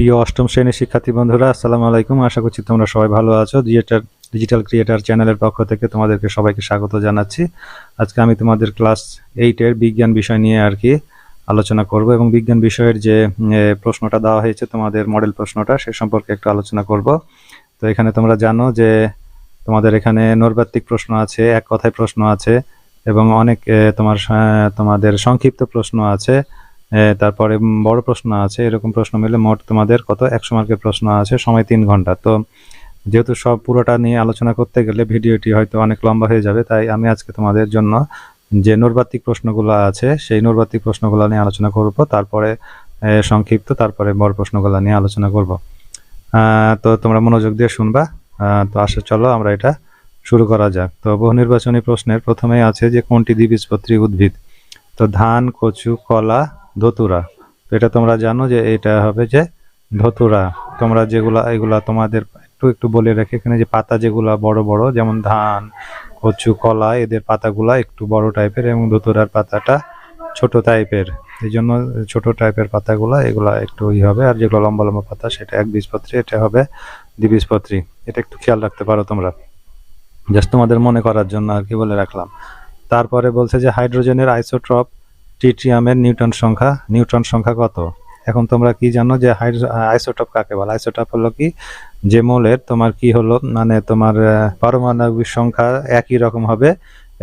প্রিয় অষ্টম শ্রেণির শিক্ষার্থী বন্ধুরা, আসসালামু আলাইকুম। আশা করছি তোমরা সবাই ভালো আছো। ডিজিটাল ডিজিটাল ক্রিয়েটার চ্যানেলের পক্ষ থেকে তোমাদেরকে সবাইকে স্বাগত জানাচ্ছি। আজকে আমি তোমাদের ক্লাস এইটের বিজ্ঞান বিষয় নিয়ে আর কি আলোচনা করব এবং বিজ্ঞান বিষয়ের যে প্রশ্নটা দেওয়া হয়েছে, তোমাদের মডেল প্রশ্নটা, সে সম্পর্কে একটু আলোচনা করব। তো এখানে তোমরা জানো যে, তোমাদের এখানে নৈর্ব্যক্তিক প্রশ্ন আছে, এক কথায় প্রশ্ন আছে এবং অনেক তোমার তোমাদের সংক্ষিপ্ত প্রশ্ন আছে। তারপরে বড় প্রশ্ন আছে, এরকম প্রশ্ন মিলে মোট তোমাদের কত? একশো মার্কের প্রশ্ন আছে, সময় তিন ঘণ্টা। তো যেহেতু সব পুরোটা নিয়ে আলোচনা করতে গেলে ভিডিওটি হয়তো অনেক লম্বা হয়ে যাবে, তাই আমি আজকে তোমাদের জন্য যে নৈর্ব্যক্তিক প্রশ্নগুলো আছে, সেই নৈর্ব্যক্তিক প্রশ্নগুলো নিয়ে আলোচনা করব। তারপরে সংক্ষিপ্ত, তারপরে বড় প্রশ্নগুলো নিয়ে আলোচনা করব। তো তোমরা মনোযোগ দিয়ে শুনবা। তো আসে, চলো আমরা এটা শুরু করা যাক। তো বহু নির্বাচনী প্রশ্নের প্রথমেই আছে যে কোনটি দ্বিবীজপত্রী উদ্ভিদ? তো ধান, কচু, কলা ধতুরা। এটা তোমরা জানো যে এটা হবে যে ধতুরা। তোমরা যেগুলা, এগুলা তোমাদের একটু একটু বলে রেখে এখানে যে পাতা যেগুলা বড় বড়, যেমন ধান, কচু, কলা, এদের পাতাগুলা একটু বড় টাইপের এবং ধতুরার পাতাটা ছোট টাইপের। এই জন্য ছোট টাইপের পাতাগুলা, এগুলা একটু ই হবে আর যেগুলো লম্বা লম্বা পাতা, সেটা এক বীজপত্রী, এটা হবে দ্বিবীজপত্রী। এটা একটু খেয়াল রাখতে পারো তোমরা। জাস্ট তোমাদের মনে করার জন্য আর কি বলে রাখলাম। তারপরে বলছে যে হাইড্রোজেনের আইসোট্রপ ট্রিটিয়ামের নিউটন সংখ্যা নিউটন সংখ্যা কত? এখন তোমরা কি জানো যে আইসোটপ কাকে বলে? আইসোটপ হলো কি? যে মৌলের তোমার কি হলো? মানে তোমার পারমাণবিক সংখ্যা একই রকম হবে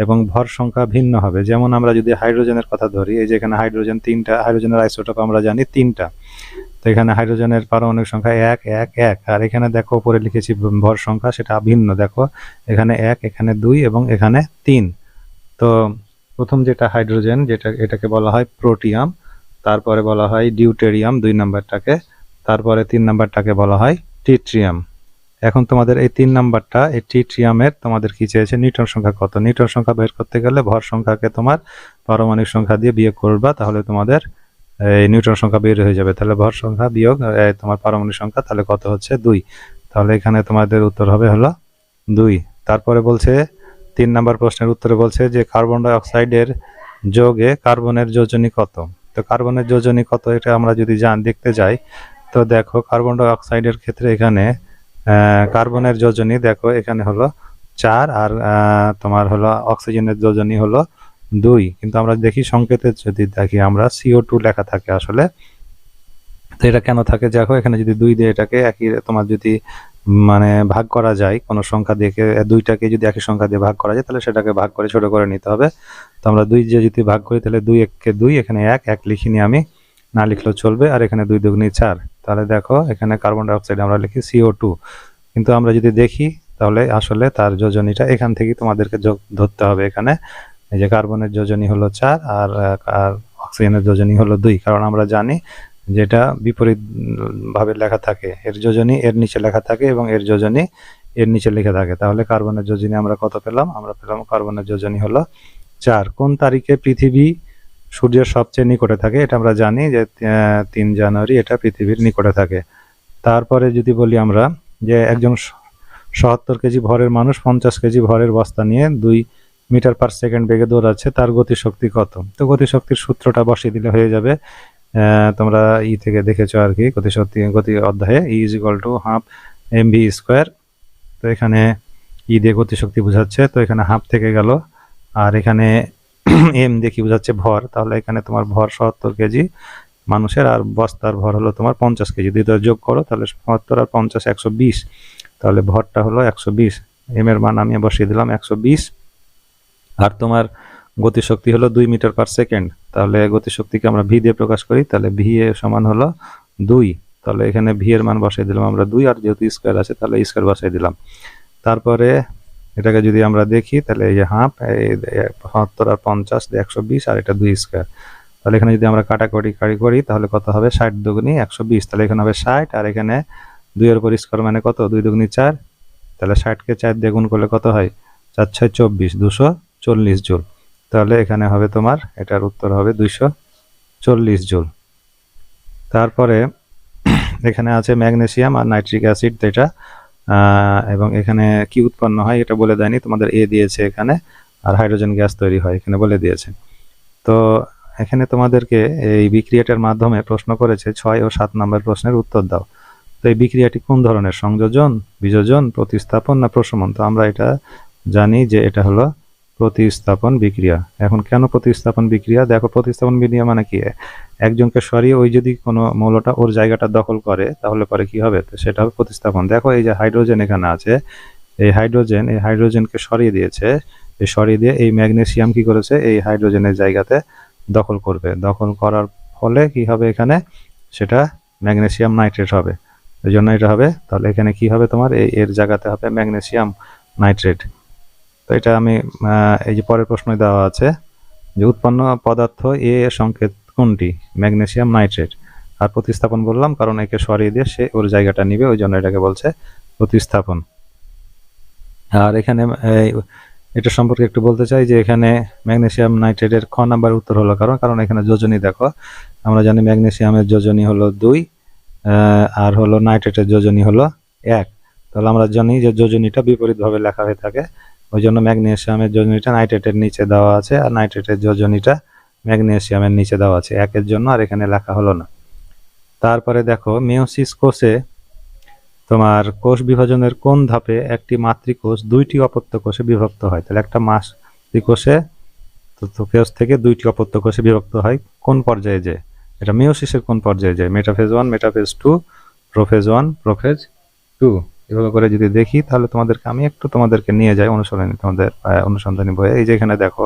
এবং ভর সংখ্যা ভিন্ন হবে। যেমন আমরা যদি হাইড্রোজেনের কথা ধরি, এই যে এখানে হাইড্রোজেন তিনটা, হাইড্রোজেনের আইসোটপ আমরা জানি তিনটা। তো এখানে হাইড্রোজেনের পারমাণবিক সংখ্যা এক এক এক। আর এখানে দেখো, উপরে লিখেছি ভর সংখ্যা, সেটা ভিন্ন, দেখো। এখানে এক, এখানে দুই এবং এখানে তিন। তো প্রথম যেটা হাইড্রোজেন, যেটা, এটাকে বলা হয় প্রোটিয়াম, তারপরে বলা হয় ডিউটেরিয়াম দুই নাম্বারটাকে, তারপরে তিন নাম্বারটাকে বলা হয় টিট্রিয়াম। এখন তোমাদের এই তিন নাম্বারটা, এই টিট্রিয়ামের তোমাদের কি চেয়েছে? নিউটন সংখ্যা কত? নিউটন সংখ্যা বের করতে গেলে ভর সংখ্যাকে তোমার পারমাণবিক সংখ্যা দিয়ে বিয়োগ করবা, তাহলে তোমাদের এই নিউটন সংখ্যা বের হয়ে যাবে। তাহলে ভর সংখ্যা বিয়োগ তোমার পারমাণবিক সংখ্যা, তাহলে কত হচ্ছে? দুই। তাহলে এখানে তোমাদের উত্তর হবে হলো দুই। তারপরে বলছে তিন নাম্বার প্রশ্নের উত্তরে বলছে যে কার্বন ডাই অক্সাইডের যোগে কার্বনের যোজনী কত? তো কার্বনের যোজনী কত এটা আমরা যদি জান, দেখতে যাই, তো দেখো কার্বন ডাই অক্সাইডের ক্ষেত্রে এখানে কার্বনের যোজনী দেখো, এখানে হলো চার আর তোমার হলো অক্সিজেনের যোজনী হলো দুই। কিন্তু আমরা দেখি সংকেতে যদি দেখি আমরা সিও টু লেখা থাকে আসলে, তো এটা কেন থাকে? দেখো এখানে যদি দুই দিয়ে এটাকে একই, তোমার যদি মানে ভাগ করা যায়, কোনো সংখ্যা দিয়ে দুইটাকে যদি একই সংখ্যা দিয়ে ভাগ করা যায়, তাহলে সেটাকে ভাগ করে ছোট করে নিতে হবে। তো আমরা দুই যে যদি ভাগ করি, তাহলে দুই এককে দুই, এখানে এক এক লিখিনি আমি, না লিখলেও চলবে, আর এখানে দুই দুগুনি চার। তাহলে দেখো, এখানে কার্বন ডাইঅক্সাইড আমরা লিখি সিও টু কিন্তু আমরা যদি দেখি, তাহলে আসলে তার যোজনীটা এখান থেকেই তোমাদেরকে যোগ ধরতে হবে এখানে। এই যে কার্বনের যোজনী হলো চার, আর আর অক্সিজেনের যোজনী হলো দুই। কারণ আমরা জানি যেটা বিপরীত ভাবে লেখা থাকে। এর যোজনী, এর নিচে লেখা থাকে এবং এর যোজনী, এর নিচে লেখা থাকে। তাহলে কার্বনের যোজনী আমরা কত পেলাম? আমরা পেলাম কার্বনের যোজনী হলো চার। কোন তারিখে পৃথিবী সূর্যের সবচেয়ে নিকটে থাকে? এটা আমরা জানি যে তিন জানুয়ারি এটা পৃথিবীর নিকটে থাকে। তারপরে যদি বলি আমরা যে একজন সত্তর কেজি ভরের মানুষ পঞ্চাশ কেজি ভরের বস্তা নিয়ে দুই মিটার পার সেকেন্ড বেগে দৌড়াচ্ছে, তার গতিশক্তি কত? তো গতিশক্তির সূত্রটা বসিয়ে দিলে হয়ে যাবে তোমরা ই থেকে দেখেছ আর কি গতিশক্তি গতি অধ্যায়ে E is equal to half M V square তো এখানে ই দিয়ে গতিশক্তি বোঝাচ্ছে, তো এখানে হাফ থেকে গেল। আর এখানে এম দিয়ে কি বোঝাচ্ছে? ভর। তাহলে এখানে তোমার ভর সত্তর কেজি মানুষের, আর বস্তার ভর হলো তোমার পঞ্চাশ কেজি। দুইটা যোগ করো, তাহলে সত্তর আর পঞ্চাশ একশো বিশ। তাহলে ভরটা হলো একশো বিশ। এম এর মান আমি বসিয়ে দিলাম একশো বিশ। আর তোমার গতিশক্তি হলো দুই মিটার পার সেকেন্ড তাহলে গতিশক্তিকে আমরা ভি দিয়ে প্রকাশ করি, তাহলে ভি এ সমান হলো দুই। তাহলে এখানে ভি এর মান বসাই দিলাম আমরা দুই, আর যেহেতু স্কোয়ার আছে, তাহলে স্কোয়ার বসাই দিলাম। তারপরে এটাকে যদি আমরা দেখি, তাহলে এই যে হাফ সত্তর আর পঞ্চাশ একশো বিশ, আর এটা দুই স্কোয়ার তাহলে এখানে যদি আমরা কাটাকাটি কাটি করি, তাহলে কত হবে? ষাট দুগুনি একশো বিশ। তাহলে এখানে হবে ষাট, আর এখানে দুইয়ের উপর স্কোয়ার মানে কত? দুই দুগুনি চার। তাহলে ষাটকে চার দিয়ে গুণ করলে কত হয়? চার ছয় চব্বিশ, দুশো চল্লিশ জুল। তাহলে এখানে হবে তোমার, এটার উত্তর হবে দুইশো চল্লিশ জুল। তারপরে এখানে আছে ম্যাগনেসিয়াম আর নাইট্রিক অ্যাসিড যেটা এবং এখানে কি উৎপন্ন হয় এটা বলে দেয়নি, তোমাদের এ দিয়েছে এখানে, আর হাইড্রোজেন গ্যাস তৈরি হয় এখানে বলে দিয়েছে। তো এখানে তোমাদেরকে এই বিক্রিয়াটার মাধ্যমে প্রশ্ন করেছে, ছয় ও সাত নম্বর প্রশ্নের উত্তর দাও। তো এই বিক্রিয়াটি কোন ধরনের, সংযোজন, বিযোজন, প্রতিস্থাপন না প্রশমন? তো আমরা এটা জানি যে এটা হলো প্রতিস্থাপন বিক্রিয়া। এখন কেন প্রতিস্থাপন বিক্রিয়া? দেখো, প্রতিস্থাপন বিক্রিয়া মানে কি? একজনকে সরিয়ে ওই যদি কোনো মৌলটা ওর জায়গাটা দখল করে, তাহলে পরে কি হবে? তো সেটা হবে প্রতিস্থাপন। দেখো, এই যে হাইড্রোজেন এখানে আছে, এই হাইড্রোজেন, এই হাইড্রোজেনকে সরিয়ে দিয়েছে, এই সরিয়ে দিয়ে এই ম্যাগনেসিয়াম কি করেছে? এই হাইড্রোজেনের জায়গাতে দখল করবে। দখল করার ফলে কি হবে এখানে? সেটা ম্যাগনেসিয়াম নাইট্রেট হবে। এই জন্য এটা হবে। তাহলে এখানে কি হবে তোমার? এই এর জায়গাতে হবে ম্যাগনেসিয়াম নাইট্রেট। তো এটা আমি এই যে পরের প্রশ্ন দেওয়া আছে, যে উৎপন্ন পদার্থ এ এর সংকেত কোনটি? Magnesium nitrate. আর প্রতিস্থাপন বললাম কারণ একে সরিয়ে দিয়ে সে ওর জায়গাটা নিবে, ওই জন্য এটাকে বলছে প্রতিস্থাপন। আর এখানে এটা সম্পর্কে একটু বলতে চাই যে এখানে ম্যাগনেসিয়াম নাইট্রেটের খ নাম্বার উত্তর হলো কারণ কারণ এখানে যোজনী দেখো। আমরা জানি ম্যাগনেসিয়ামের যোজনী হলো দুই আর হলো নাইট্রেটের যোজনী হলো এক। তাহলে আমরা জানি যে যোজনীটা বিপরীতভাবে লেখা হয়ে থাকে। ওই জন্য ম্যাগনেশিয়ামের যোজনীটা নাইট্রেটের নিচে দেওয়া আছে আর নাইট্রেটের যোজনীটা ম্যাগনেশিয়ামের নিচে দেওয়া আছে। একের জন্য আর এখানে লেখা হলো না। তারপরে দেখো, মেয়োসিস কোষে তোমার কোষ বিভাজনের কোন ধাপে একটি মাতৃকোষ দুইটি অপত্য কোষে বিভক্ত হয়? তাহলে একটা মাতৃকোষে কোষ থেকে দুইটি অপত্য কোষে বিভক্ত হয়। কোন পর্যায়ে যে এটা মেয়োসিসের কোন পর্যায়ে যায়? Metaphase one metaphase two prophase one prophase two এভাবে করে যদি দেখি, তাহলে তোমাদেরকে আমি একটু তোমাদেরকে নিয়ে যাই অনুসরণী, তোমাদের অনুসন্ধানী বইয়ে। এই যে এখানে দেখো,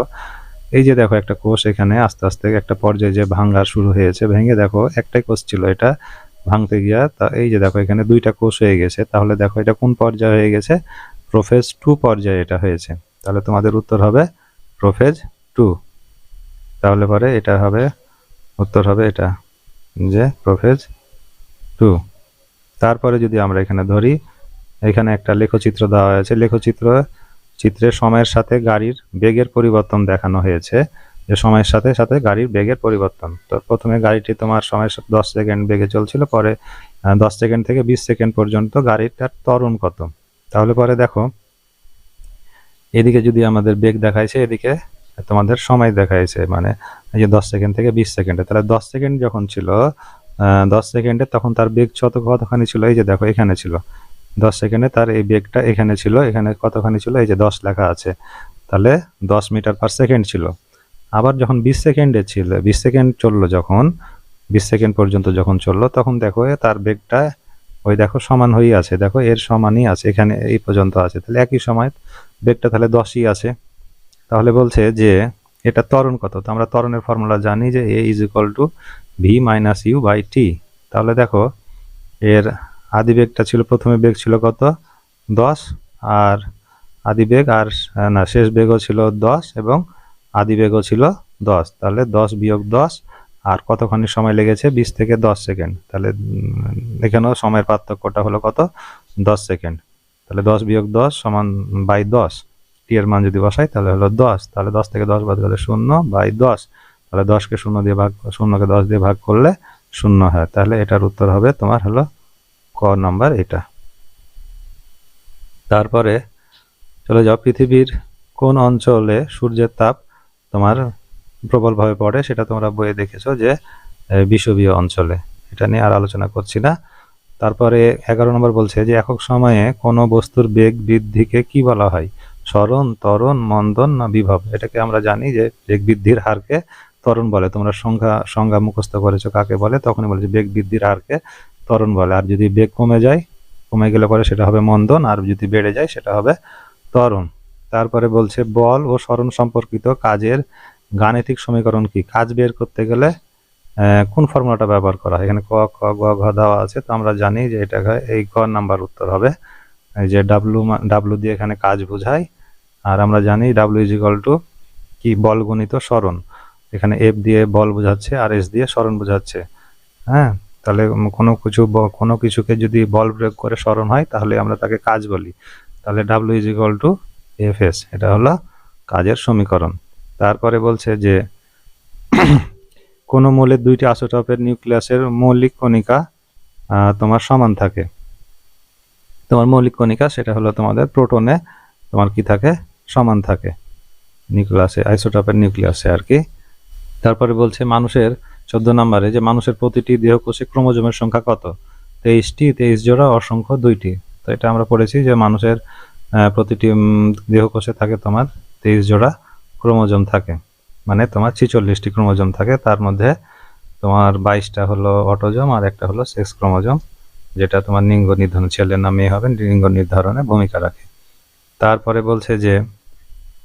এই যে দেখো একটা কোষ এখানে আস্তে আস্তে একটা পর্যায়ে যে ভাঙ্গা শুরু হয়েছে, ভেঙে দেখো একটাই কোষ ছিল এটা, ভাঙতে গিয়া তা এই যে দেখো এখানে দুইটা কোষ হয়ে গেছে। তাহলে দেখো এটা কোন পর্যায়ে হয়ে গেছে? প্রোফেজ টু পর্যায়ে এটা হয়েছে। তাহলে তোমাদের উত্তর হবে প্রোফেজ টু। তাহলে পরে এটা হবে, উত্তর হবে এটা যে প্রোফেজ টু। তারপরে যদি আমরা এখানে ধরি এখানে একটা লেখচিত্র দেওয়া হয়েছে। লেখচিত্র, চিত্রে সময়ের সাথে গাড়ির বেগের পরিবর্তন দেখানো হয়েছে। যে সময়ের সাথে সাথে গাড়ির বেগের পরিবর্তন। তো প্রথমে গাড়িটি তোমার সময়ের সাথে দশ সেকেন্ড বেগে চলছিল, পরে দশ সেকেন্ড থেকে বিশ সেকেন্ড পর্যন্ত গাড়িটার ত্বরণ কত? তাহলে পরে দেখো, এদিকে যদি আমাদের বেগ দেখাইছে, এদিকে তোমাদের সময় দেখাইছে মানে এই যে দশ সেকেন্ড থেকে বিশ সেকেন্ডে। তাহলে দশ সেকেন্ড যখন ছিল দশ সেকেন্ডে তখন তার বেগ কত কতখানি ছিল, এই যে দেখো, এখানে ছিল। দশ সেকেন্ডে তার এই বেগটা এখানে ছিল, এখানে কতখানি ছিল? এই যে দশ লেখা আছে। তাহলে দশ মিটার পার সেকেন্ড ছিল। আবার যখন বিশ সেকেন্ডে ছিল, বিশ সেকেন্ড চলল যখন, বিশ সেকেন্ড পর্যন্ত যখন চলল, তখন দেখো তার বেগটা ওই দেখো সমান হয়েই আছে। দেখো এর সমানই আছে, এখানে এই পর্যন্ত আছে। তাহলে একই সময় বেগটা তাহলে দশই আছে। তাহলে বলছে যে এটা ত্বরণ কত? তো আমরা ত্বরণের ফর্মুলা জানি যে A is equal to V minus U by T তাহলে দেখো এর আদি বেগটা ছিল, প্রথমে বেগ ছিল কত? দশ। আর আদি বেগ আর না, শেষ বেগও ছিল দশ এবং আদি বেগও ছিল দশ। তাহলে দশ বিয়োগ দশ, আর কতখানি সময় লেগেছে? বিশ থেকে দশ সেকেন্ড। তাহলে এখানেও সময়ের পার্থক্যটা হলো কত? দশ সেকেন্ড। তাহলে দশ বিয়োগ দশ সমান বাই দশ। টি এর মান যদি বসাই, তাহলে হলো দশ। তাহলে দশ থেকে দশ বাদ গেলে শূন্য বাই দশ। তাহলে দশকে শূন্য দিয়ে ভাগ, শূন্যকে দশ দিয়ে ভাগ করলে শূন্য হয়। তাহলে এটার উত্তর হবে তোমার হলো ক নাম্বার এটা। তারপরে চলে যাও, পৃথিবীর কোন অঞ্চলে সূর্যের তাপ তোমার প্রবলভাবে পড়ে সেটা তোমরা বইয়ে দেখেছ যে বিষুবীয় অঞ্চলে। এটা নিয়ে আর আলোচনা করছি না। তারপরে এগারো নম্বর বলছে যে, একক সময়ে কোনো বস্তুর বেগ বৃদ্ধিকে কি বলা হয়? স্মরণ, ত্বরণ, মন্দন না বিভব? এটাকে আমরা জানি যে বেগ বৃদ্ধির হারকে ত্বরণ বলে, তোমরা সংখ্যা, সংজ্ঞা মুখস্থ করেছ কাকে বলে, তখনই বলে যে বেগ বৃদ্ধির হারকে ত্বরণ বলে। আর যদি বেগ কমে যায়, কমে গেলে পরে সেটা হবে মন্দন, আর যদি বেড়ে যায় সেটা হবে ত্বরণ। তারপরে বলছে বল ও স্মরণ সম্পর্কিত কাজের গাণিতিক সমীকরণ কি? কাজ বের করতে গেলে কোন ফর্মুলাটা ব্যবহার করা হয়? এখানে ক, খ, গ, ঘ দেওয়া আছে, তো আমরা জানি যে এটা এই ক নাম্বার উত্তর হবে। যে ডাব্লু ডাব্লু দিয়ে এখানে কাজ বোঝায়, আর আমরা জানি ডাব্লু ইজ টু কি? বল গণিত স্মরণ। এখানে এফ দিয়ে বল বোঝাচ্ছে আর এস দিয়ে স্মরণ বোঝাচ্ছে। হ্যাঁ? তাহলে কোনো কিছু কোনো কিছুকে যদি বল প্রয়োগ করে স্মরণ হয়, তাহলে আমরা তাকে কাজ বলি। তাহলে W is equal to F S এটা হলো কাজের সমীকরণ। তারপরে বলছে যে কোনো মৌলের দুইটি আসোটপের নিউক্লিয়াসের মৌলিক কণিকা তোমার সমান থাকে। তোমার মৌলিক কণিকা, সেটা হলো তোমাদের প্রোটনে তোমার কি থাকে? সমান থাকে। নিউক্লিয়াসে, আইসোটপের নিউক্লিয়াসে আর কি। তারপরে বলছে, মানুষের চোদ্দ নম্বরে যে মানুষের প্রতিটি দেহকোষে ক্রোমোজোমের সংখ্যা কত? তেইশটি, তেইশ জোড়া, অসংখ্য দুইটি। তো এটা আমরা পড়েছি যে মানুষের প্রতিটি দেহকোষে থাকে তোমার তেইশ জোড়া ক্রোমোজোম থাকে। মানে তোমার ছিচল্লিশটি ক্রোমোজোম থাকে, তার মধ্যে তোমার বাইশটা হলো অটোজোম আর একটা হলো সেক্স ক্রোমোজোম, যেটা তোমার লিঙ্গ নির্ধারণ ছেলে না মেয়ে হবে, লিঙ্গ নির্ধারণে ভূমিকা রাখে। তারপরে বলছে যে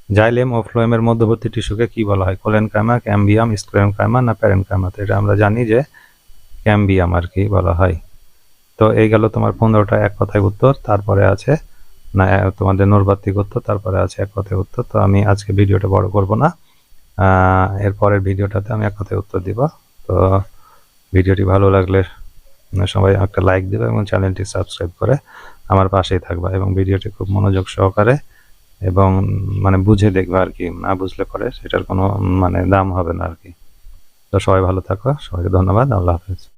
জাইলেম ও ফ্লোয়েমের মধ্যবর্তী টিস্যুকে কি বলা হয়? কোলেন কাইমা ক্যাম্বিয়াম স্ক্লেম কাইমা না প্যারেন কাইমা তো এটা আমরা জানি যে ক্যাম্বিয়াম আর কি বলা হয়। তো এই গেল তোমার পনেরোটা এক কথায় উত্তর, তারপরে আছে না তোমাদের নৈর্বাত্তিক উত্তর, তারপরে আছে এক কথায় উত্তর। তো আমি আজকে ভিডিওটা বড় করব না। এরপরের ভিডিওটাতে আমি এক কথায় উত্তর দিব। তো ভিডিওটি ভালো লাগলে সবাই একটা লাইক দেবে এবং চ্যানেলটি সাবস্ক্রাইব করে আমার পাশেই থাকবা এবং ভিডিওটি খুব মনোযোগ সহকারে এবং মানে বুঝে দেখবে আর কি, না বুঝলে পরে সেটার কোনো মানে দাম হবে না আর কি। তো সবাই ভালো থাকো, সবাইকে ধন্যবাদ, আল্লাহ হাফেজ।